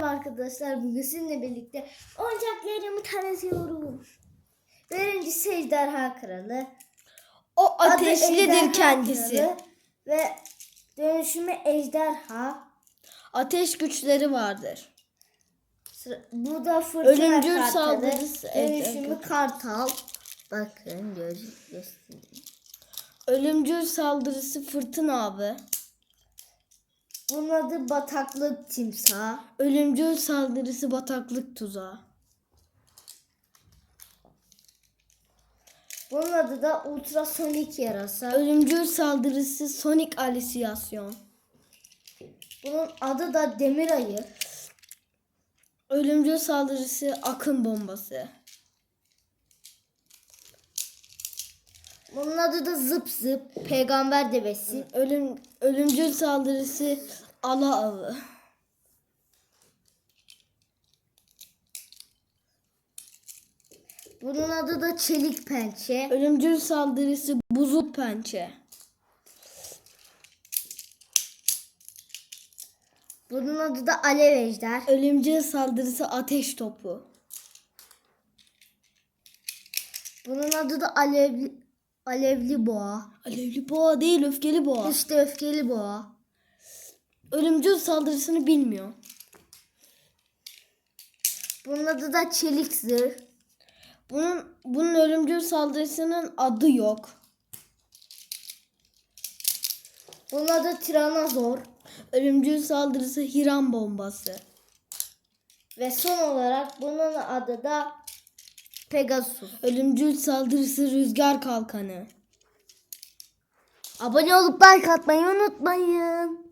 Merhaba arkadaşlar bugün sizinle birlikte oyuncaklarımı tanıtıyorum. Birincisi Ejderha Kralı. O ateşlidir kendisi. Kralı Ve dönüşümü Ejderha. Ateş güçleri vardır. Bu da Fırtına Ölümcül Kartalı. saldırısı Dönüşümü Ejderha. Kartal. Bakın göstereyim. Ölümcül saldırısı fırtına abi. Bunun adı Bataklık Timsah. Ölümcül saldırısı bataklık tuzağı. Bunun adı da Ultrasonik Yarasa. Ölümcül saldırısı Sonic Alisiyasyon. Bunun adı da Demir Ayı. Ölümcül saldırısı akın bombası. Bunun adı da Zıp Zıp. Peygamber devesi. Ölüm, ölümcül saldırısı ala avı. Bunun adı da Çelik Pençe. Ölümcül saldırısı buzul pençe. Bunun adı da Alev Ejder. Ölümcül saldırısı ateş topu. Bunun adı da Alevli, Alevli Boğa. Alevli boğa değil öfkeli boğa. İşte Öfkeli Boğa. Ölümcül saldırısını bilmiyor. Bunun adı da Çelik Zırh. Bunun bunun ölümcül saldırısının adı yok. Bunun adı Tiranozor. Ölümcül saldırısı Hiran bombası. Ve son olarak bunun adı da Pegasus. Ölümcül saldırısı rüzgar kalkanı. Abone olup like atmayı unutmayın.